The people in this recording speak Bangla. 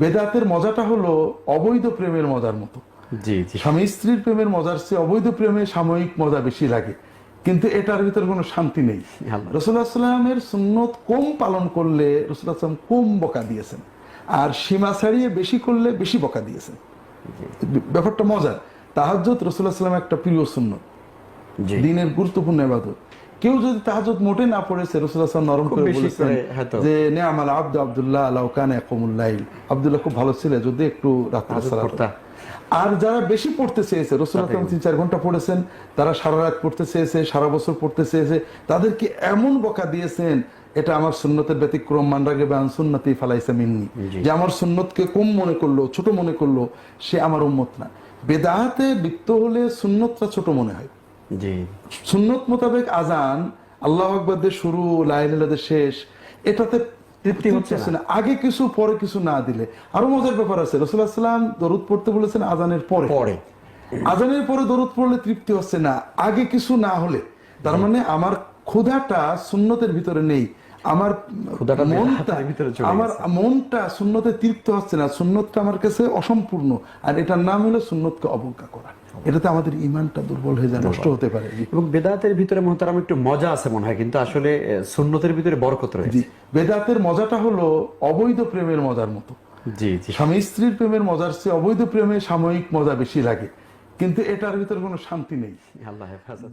বেদাতের মজাটা হলো অবৈধ প্রেমের মজার মতো। জি জি। স্বামী স্ত্রীর প্রেমের মজার চেয়ে অবৈধ প্রেমে সাময়িক মজা বেশি লাগে। কিন্তু এটার ভিতরে কোনো শান্তি নেই। আল্লাহ। রসুল্লাহ সাল্লামের সুন্নত কম পালন করলে রসুল্লাহ কম বকা দিয়েছেন। আর সীমা ছাড়িয়ে বেশি করলে বেশি বকা দিয়েছেন। ব্যাপারটা মজার। তাহাজ্জত রসুল্লাহ সাল্লাম একটা প্রিয় সুন্নত। দিনের গুরুত্বপূর্ণ এবাদত কেউ যদি তাহাজত মোটে না পড়েছে রসুল্লাহ নরম করে বলেছেন যে নে আমার আব্দ আব্দুল্লাহ আলাউকান একমুল্লাইল আব্দুল্লাহ খুব ভালো ছিল যদি একটু রাত্রে। আর যারা বেশি পড়তে চেয়েছে রসুল্লাহ সাল্লাম তিন চার ঘণ্টা পড়েছেন তারা সারা রাত পড়তে চেয়েছে সারা বছর পড়তে চেয়েছে তাদেরকে এমন বকা দিয়েছেন এটা আমার সুন্নতের ব্যতিক্রম মানরাগে বান সুন্নতি ফালাইসা মিন্নি। যে আমার সুন্নতকে কম মনে করল ছোট মনে করল সে আমার উম্মত না। বেদাহাতে লিপ্ত হলে সুন্নতটা ছোট মনে হয়। জি। সুন্নত মোতাবেক আজান আল্লাহ আকবরদের শুরু লাইলাদের শেষ এটাতে তৃপ্তি হচ্ছে না। আগে কিছু পরে কিছু না দিলে। আরও মজার ব্যাপার আছে রসুল্লাহ সাল্লাম দরুদ পড়তে বলেছেন আজানের পরে। পরে। আজানের পরে দরুদ পড়লে তৃপ্তি হচ্ছে না। আগে কিছু না হলে। তার মানে আমার ক্ষুধাটা সুন্নতের ভিতরে নেই। আমার মনটা আমার মনটা সুন্নতে তৃপ্ত হচ্ছে না। সুন্নতটা আমার কাছে অসম্পূর্ণ। আর এটার নাম হলো সুন্নতকে অবজ্ঞা করা। এটাতে আমাদের ইমানটা দুর্বল হয়ে যায় নষ্ট হতে পারে। এবং বেদাতের ভিতরে মহতারাম একটু মজা আছে মনে হয় কিন্তু আসলে সুন্নতের ভিতরে বরকত রয়েছে। বেদাতের মজাটা হলো অবৈধ প্রেমের মজার মতো। জি জি। স্বামী স্ত্রীর প্রেমের মজার চেয়ে অবৈধ প্রেমে সাময়িক মজা বেশি লাগে। কিন্তু এটার ভিতরে কোনো শান্তি নেই। আল্লাহ হেফাজত।